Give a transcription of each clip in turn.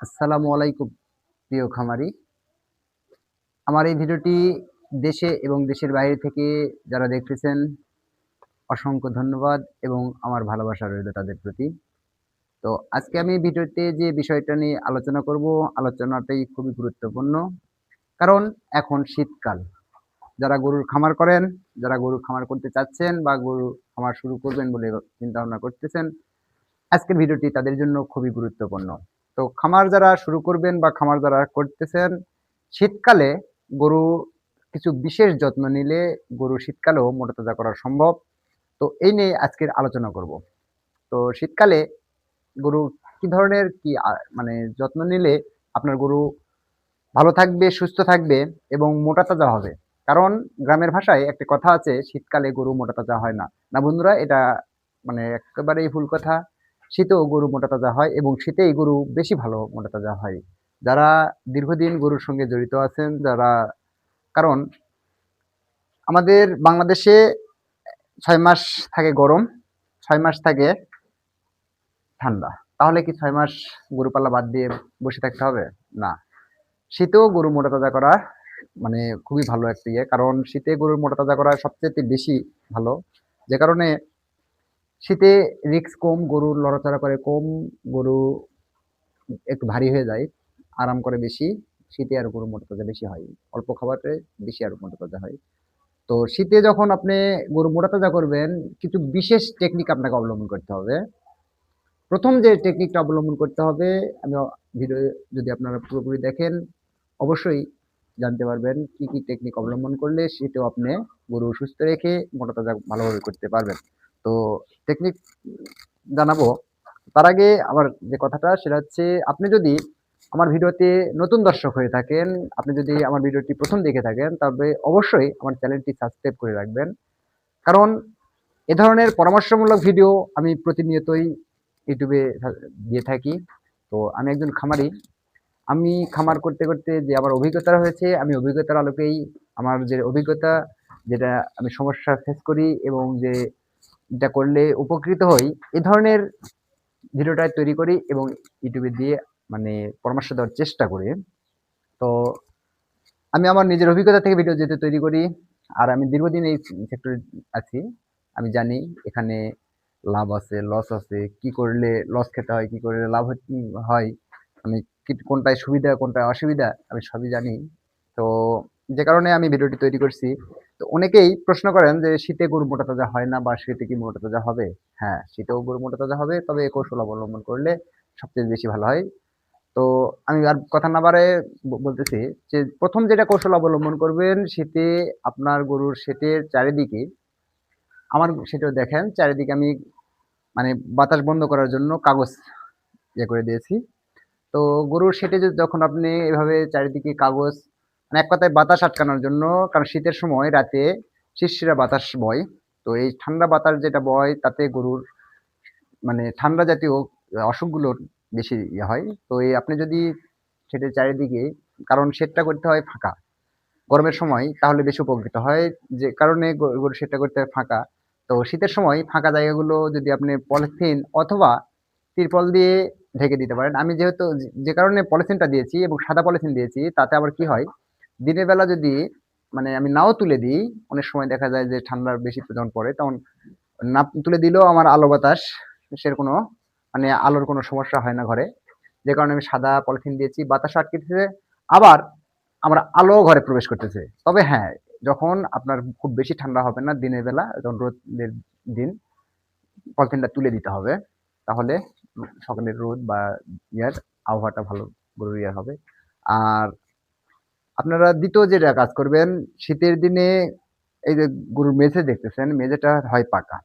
আসসালামু আলাইকুম, প্রিয় খামারি। আমার এই ভিডিওটি দেশে এবং দেশের বাইরে থেকে যারা দেখতেছেন, অসংখ্য ধন্যবাদ এবং আমার ভালোবাসা রইল তাদের প্রতি। তো আজকে আমি ভিডিওতে যে বিষয়টা নিয়ে আলোচনা করব, আলোচনাটাই খুবই গুরুত্বপূর্ণ। কারণ এখন শীতকাল। যারা গরুর খামার করেন, যারা গরুর খামার করতে চাচ্ছেন বা গরু খামার শুরু করবেন বলে চিন্তা ভাবনা করতেছেন, আজকের ভিডিওটি তাদের জন্য খুবই গুরুত্বপূর্ণ। তো খামার যারা শুরু করবেন বা খামার যারা করতেছেন, শীতকালে গরু কিছু বিশেষ যত্ন নিলে গরু শীতকালেও মোটা তাজা করা সম্ভব। তো এই নিয়ে আজকের আলোচনা করব। তো শীতকালে গরু কি ধরনের কি মানে যত্ন নিলে আপনার গরু ভালো থাকবে, সুস্থ থাকবে এবং মোটা তাজা হবে? কারণ গ্রামের ভাষায় একটা কথা আছে, শীতকালে গরু মোটা তাজা হয় না। না বন্ধুরা, এটা মানে একেবারেই ভুল কথা। শীতেও গরু মোটা তাজা হয় এবং শীতেই গরু বেশি ভালো মোটা তাজা হয়। যারা দীর্ঘদিন গরুর সঙ্গে জড়িত আছেন, যারা, কারণ আমাদের বাংলাদেশে ছয় মাস থাকে গরম, ছয় মাস থাকে ঠান্ডা। তাহলে কি ছয় মাস গরু পালা বাদ দিয়ে বসে থাকতে হবে? না। শীতেও গরু মোটা তাজা করা মানে খুবই ভালো একটা ইয়ে কারণ শীতে গরুর মোটা তাজা করা সবচেয়ে বেশি ভালো। যে কারণে শীতে রিক্স কম, গরুর লড়াচড়া করে কম, গরু একটু ভারী হয়ে যায়, আরাম করে বেশি, শীতে আর গরু মোটা তাজা বেশি হয়। অল্প খাবারে বেশি আর মোটা তাজা হয়। তো শীতে যখন আপনি গরু মোটা তাজা করবেন, কিছু বিশেষ টেকনিক আপনাকে অবলম্বন করতে হবে। প্রথম যে টেকনিকটা অবলম্বন করতে হবে, আমি ভিডিও যদি আপনারা পুরোপুরি দেখেন, অবশ্যই জানতে পারবেন কি কি টেকনিক অবলম্বন করলে সেটাও আপনি গরু সুস্থ রেখে মোটা তাজা ভালোভাবে করতে পারবেন। তো টেকনিক জানাব। তার আগে আমার যে কথাটা, সেটা হচ্ছে আপনি যদি আমার ভিডিওতে নতুন দর্শক হয়ে থাকেন, আপনি যদি আমার ভিডিওটি প্রথম দেখে থাকেন, তবে অবশ্যই আমার চ্যানেলটি সাবস্ক্রাইব করে রাখবেন। কারণ এ ধরনের পরামর্শমূলক ভিডিও আমি প্রতিনিয়তই ইউটিউবে দিয়ে থাকি। তো আমি একজন খামারি। আমি খামার করতে করতে যে আমার অভিজ্ঞতা হয়েছে আমি অভিজ্ঞতার আলোকেই আমার যে অভিজ্ঞতা, যেটা আমি সমস্যা ফেস করি এবং যে এটা করলে উপকৃত হই। এ ধরনের ভিডিওটা তৈরি করি এবং ইউটিউবে দিয়ে মানে পরামর্শ দেওয়ার চেষ্টা করি। তো আমি আমার নিজের অভিজ্ঞতা থেকে ভিডিও যেতে তৈরি করি, আর আমি দীর্ঘদিন এই সেক্টরে আছি, আমি জানি এখানে লাভ আছে লস আছে, কি করলে লস খেতে হয়, কি করলে লাভ হয় আমি কোনটায় সুবিধা, কোনটায় অসুবিধা, আমি সবই জানি। তো যে কারণে আমি ভিডিওটি তৈরি করছি। তো অনেকেই প্রশ্ন করেন যে শীতে গরু মোটা তাজা হয় না বা শীতে কি মোটা তাজা হবে? হ্যাঁ শীতেও গরু মোটা তাজা হবে, তবে এ কৌশল অবলম্বন করলে সবচেয়ে বেশি ভালো হয়। তো আমি আর কথা না বাড়ে ব- বলতেছি যে প্রথম যেটা কৌশল অবলম্বন করবেন শীতে আপনার গরুর সেটের চারিদিকে, আমার সেটাও দেখেন চারিদিকে আমি মানে বাতাস বন্ধ করার জন্য কাগজ ইয়ে করে দিয়েছি। তো গরুর সেটে যখন আপনি এভাবে চারিদিকে কাগজ মানে এক কথায় বাতাস আটকানোর জন্য, কারণ শীতের সময় রাতে শিরশিরা বাতাস বয়। তো এই ঠান্ডা বাতাস যেটা বয়, তাতে গরুর মানে ঠান্ডা জাতীয় অসুখগুলোর বেশি ইয়ে হয়। তো এই আপনি যদি সেটের চারিদিকে, কারণ শেডটা করতে হয় ফাঁকা। গরমের সময় তাহলে বেশি উপকৃত হয়, যে কারণে গরু শেডটা করতে হয় ফাঁকা। তো শীতের সময় ফাঁকা জায়গাগুলো যদি আপনি পলিথিন অথবা তিরপল দিয়ে ঢেকে দিতে পারেন। আমি যেহেতু যে কারণে পলিথিনটা দিয়েছি এবং সাদা পলিথিন দিয়েছি, তাতে আবার কি হয় দিনের বেলা যদি মানে আমি নাও তুলে দিই, অনেক সময় দেখা যায় যে ঠান্ডার বেশি যখন পড়ে, তখন না তুলে দিলেও আমার আলো বাতাস, সের কোনো মানে আলোর কোনো সমস্যা হয় না ঘরে। যে কারণে আমি সাদা পলিথিন দিয়েছি, বাতাস আটকেছে, আবার আমার আলো ঘরে প্রবেশ করতেছে। তবে হ্যাঁ যখন আপনার খুব বেশি ঠান্ডা হবে না দিনের বেলা, যখন রোদের দিন, পলিথিনটা তুলে দিতে হবে, তাহলে সকালের রোদ বা ইয়ার আবহাওয়াটা ভালো গরুর ইয়ে হবে। আর আপনারা দ্বিতীয় যেটা কাজ করবেন, শীতের দিনে এই যে গরুর মেঝে দেখতেছেন, মেঝেটা হয় পাকা।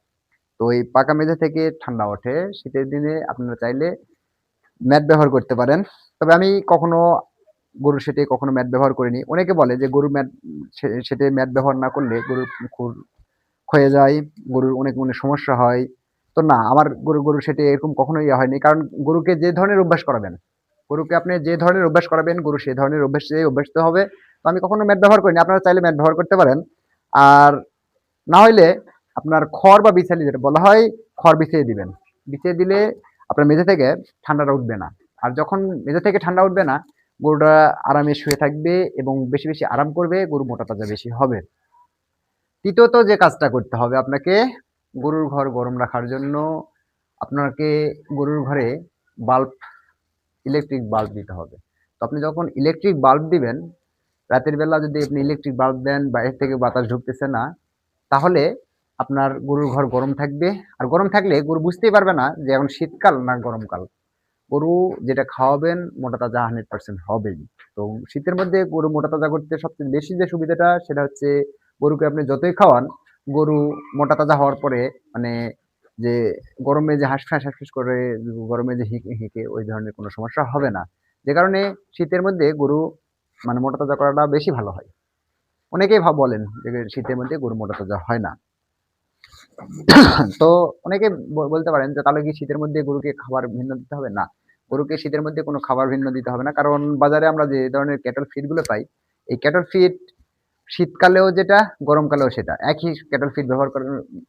তো এই পাকা মেঝে থেকে ঠান্ডা ওঠে। শীতের দিনে আপনারা চাইলে ম্যাট ব্যবহার করতে পারেন। তবে আমি কখনো গরুর সেটে কখনো ম্যাট ব্যবহার করিনি। অনেকে বলে যে গরুর ম্যাট সেটে ম্যাট ব্যবহার না করলে গরুর খুর ক্ষয়ে যায়, গরুর অনেক অনেক সমস্যা হয়। তো না, আমার গরু, গরুর সেটে এরকম কখনো ইয়ে হয়নি। কারণ গরুকে যে ধরনের অভ্যাস করাবেন গরুকে আপনি যে ধরনের অভ্যাস করাবেন, গরু সেই ধরনের অভ্যাস অভ্যস্ত হবে। তো আমি কখনো ম্যাট ব্যবহার করিনি, আপনারা চাইলে ম্যাট ব্যবহার করতে পারেন। আর না হইলে আপনার খড় বা বিছালি যেটা বলা হয়, খড় বিছিয়ে দিবেন। বিছিয়ে দিলে আপনার মেঝে থেকে ঠান্ডাটা উঠবে না। আর যখন মেঝে থেকে ঠান্ডা উঠবে না, গরুটা আরামে শুয়ে থাকবে এবং বেশি বেশি আরাম করবে গরু মোটা তাজা বেশি হবে। তৃতীয়ত যে কাজটা করতে হবে আপনাকে, গরুর ঘর গরম রাখার জন্য আপনাকে গরুর ঘরে বাল্ব ইলেকট্রিক বাল্ব দিতে হবে। তো আপনি যখন ইলেকট্রিক বাল্ব দিবেন, রাতের বেলা যদি আপনি ইলেকট্রিক বাল্ব দেন, বাইরে থেকে বাতাস ঢুকতেছে না, তাহলে আপনার গরুর ঘর গরম থাকবে। আর গরম থাকলে গরু বুঝতেই পারবে না যে এখন শীতকাল না গরমকাল। গরু যেটা খাওয়াবেন, মোটা তাজা হান্ড্রেড পার্সেন্ট হবেই। তো শীতের মধ্যে গরু মোটা তাজা করতে সবচেয়ে বেশি যে সুবিধাটা, সেটা হচ্ছে গরুকে আপনি যতই খাওয়ান, গরু মোটা তাজা হওয়ার পরে মানে যে গরমে যে হাঁসফাঁস হাঁসফাঁস করে গরমে যে হিঁকে হিঁকে ওই ধরনের কোনো সমস্যা হবে না। যে কারণে শীতের মধ্যে গরু মানে মোটা তাজা করাটা বেশি ভালো হয়। অনেকেই ভাব বলেন যে শীতের মধ্যে গরু মোটা তাজা হয় না। তো অনেকে বলতে পারেন যে তাহলে কি শীতের মধ্যে গরুকে খাবার ভিন্ন দিতে হবে? না। গরুকে শীতের মধ্যে কোনো খাবার ভিন্ন দিতে হবে না। কারণ বাজারে আমরা যে ধরনের ক্যাটল ফিডগুলো পাই, এই ক্যাটল ফিড শীতকালেও যেটা, গরমকালেও সেটা। একই ক্যাটল ফিড ব্যবহার করে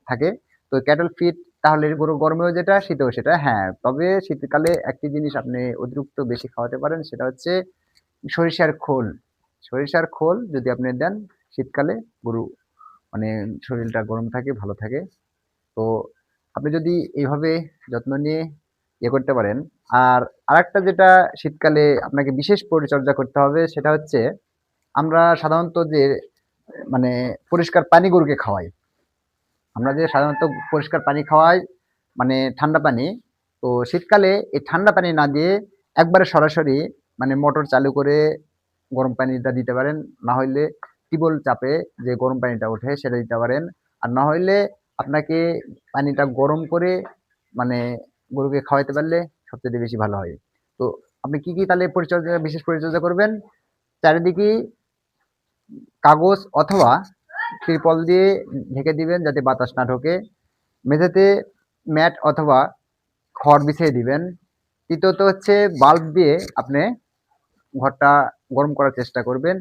থাকে। তো ক্যাটল ফিড তাহলে গরু গরমেও যেটা, শীতেও সেটা। হ্যাঁ তবে শীতকালে একটি জিনিস আপনি অতিরিক্ত বেশি খাওয়াতে পারেন, সেটা হচ্ছে সরিষার খোল। সরিষার খোল যদি আপনি দেন শীতকালে, গরু মানে শরীরটা গরম থাকে, ভালো থাকে। তো আপনি যদি এইভাবে যত্ন নিয়ে ইয়ে করতে পারেন। আর আরেকটা যেটা শীতকালে আপনাকে বিশেষ পরিচর্যা করতে হবে, সেটা হচ্ছে আমরা সাধারণত যে মানে পরিষ্কার পানি গরুকে খাওয়াই। আমরা যে সাধারণত পরিষ্কার পানি খাওয়াই মানে ঠান্ডা পানি, তো শীতকালে এই ঠান্ডা পানি না দিয়ে একবারে সরাসরি মানে মোটর চালু করে গরম পানিটা দিতে পারেন। না হইলে টিবল চাপে যে গরম পানিটা ওঠে সেটা দিতে পারেন। আর না হইলে আপনাকে পানিটা গরম করে মানে গরুকে খাওয়াইতে পারলে সবচেয়ে বেশি ভালো হয়। তো আপনি কি কি তাহলে পরিচর্যা, বিশেষ পরিচর্যা করবেন? চারিদিকে কাগজ অথবা ত্রিপল দিয়ে ঢেকে দিবেন যাতে বাতাস না ঢোকে। মেঝেতে ম্যাট অথবা খড় বিছিয়ে দিবেন। তৃতীয়ত হচ্ছে বাল্ব দিয়ে আপনি ঘরটা গরম করার চেষ্টা করবেন।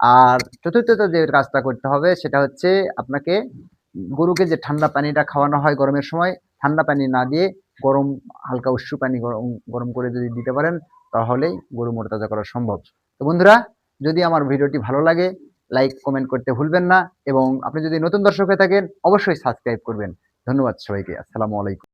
আর চতুর্থত যে কাজটা করতে হবে সেটা হচ্ছে আপনাকে গরুকে যে ঠান্ডা পানিটা খাওয়ানো হয় গরমের সময়, ঠান্ডা পানি না দিয়ে গরম, হালকা উষ্ণ পানি গরম গরম করে যদি দিতে পারেন, তাহলেই গরু মোটা করা সম্ভব। তো বন্ধুরা, যদি আমার ভিডিওটি ভালো লাগে লাইক কমেন্ট করতে ভুলবেন না এবং আপনি যদি নতুন দর্শক হয়ে থাকেন, অবশ্যই সাবস্ক্রাইব করবেন। ধন্যবাদ সবাইকে। আসসালামু আলাইকুম।